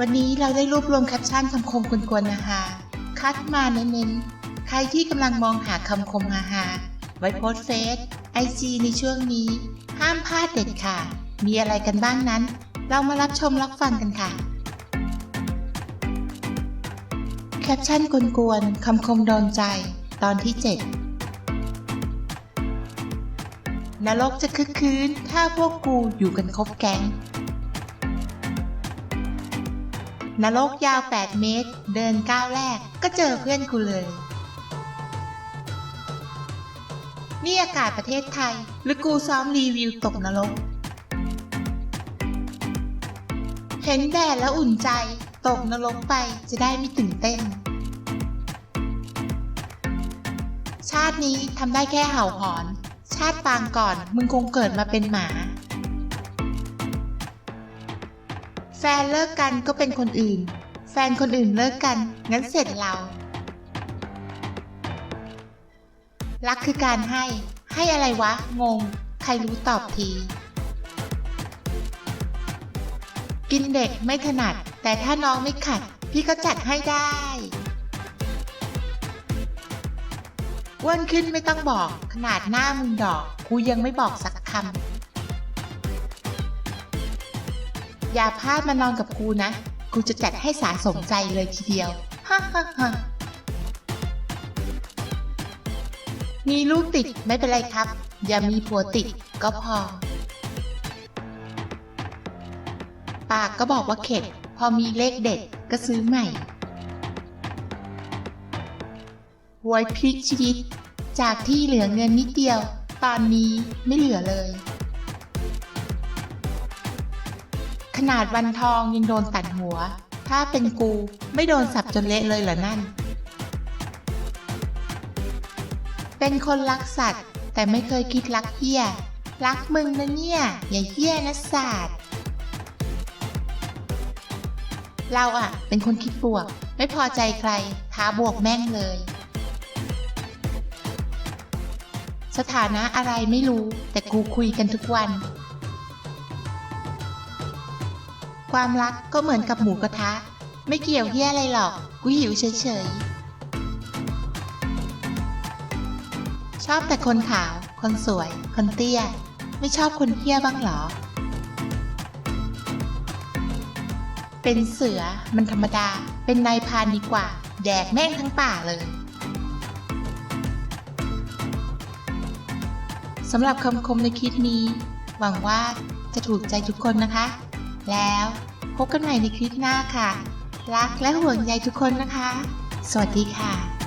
วันนี้เราได้รวบรวมแคปชั่นคำคมกวนๆนะคะคัดมาเน้นๆ ใครที่กำลังมองหาคำคมฮาๆไว้โพสเฟซไอจีในช่วงนี้ ห้ามพลาดเด็ดค่ะ มีอะไรกันบ้างนั้น เรามารับชมรับฟังกันค่ะ แคปชั่นกวนๆคำคมโดนใจ ตอนที่ 7 นรกจะคึกคืน ถ้าพวกกูอยู่กันครบแก๊ง นรกยาว 8 เมตร เดินก้าวแรก ก็เจอเพื่อนกูเลย นี่อากาศประเทศไทย หรือกูซ้อมรีวิวตกนรก เห็นแดดแล้วอุ่นใจ ตกนรกไปจะได้ไม่ตื่นเต้น ชาตินี้ทำได้แค่เห่าหอน ชาติปางก่อนมึงคงเกิดมาเป็นหมา แฟนเลิกกันก็เป็นคนอื่น แฟนคนอื่นเลิกกัน งั้นเสร็จเรา รักคือการให้ ให้อะไรวะ งง ใครรู้ตอบที กินเด็กไม่ถนัด แต่ถ้าน้องไม่ขัด พี่ก็จัดให้ได้อ้วนขึ้นไม่ต้องบอก ขนาดหน้ามึงดอกกูยังไม่บอกสักคำ อย่าพลาดมานอนกับกูนะ กูจะจัดให้สาสมใจเลยทีเดียว ฮ่าฮ่าฮ่ามีลูกติดไม่เป็นไรครับ อย่ามีผัวติดก็พอ ปากก็บอกว่าเข็ด พอมีเลขเด็ดก็ซื้อใหม่หวยพลิกชีวิต จากที่เหลือเงินนิดเดียว ตอนนี้ไม่เหลือเลย นาดวันทองยังโดนตัดหัว ถ้าเป็นกูไม่โดนสับจนเละเลยเหรอนั่น เป็นคนรักสัตว์ แต่ไม่เคยคิดรักเฮียรักมึงนะเนี่ย อย่าเฮียนะศาสตร์เราอะเป็นคนคิดบวก ไม่พอใจใคร ท้าบวกแม่งเลย สถานะอะไรไม่รู้แต่กูคุยกันทุกวัน ความรักก็เหมือนกับหมูกระทะ ไม่เกี่ยวเฮียอะไรหรอก กูหิวเฉยๆ ชอบแต่คนขาว คนสวย คนเตี้ย ไม่ชอบคนเฮี้ยบ้างหรอ เป็นเสือมันธรรมดา เป็นนายพานดีกว่า แดกแม่งทั้งป่าเลยสำหรับคำคมในคลิปนี้ หวังว่าจะถูกใจทุกคนนะคะ แล้วพบกันใหม่ในคลิปหน้าค่ะ รักและห่วงใยทุกคนนะคะ สวัสดีค่ะ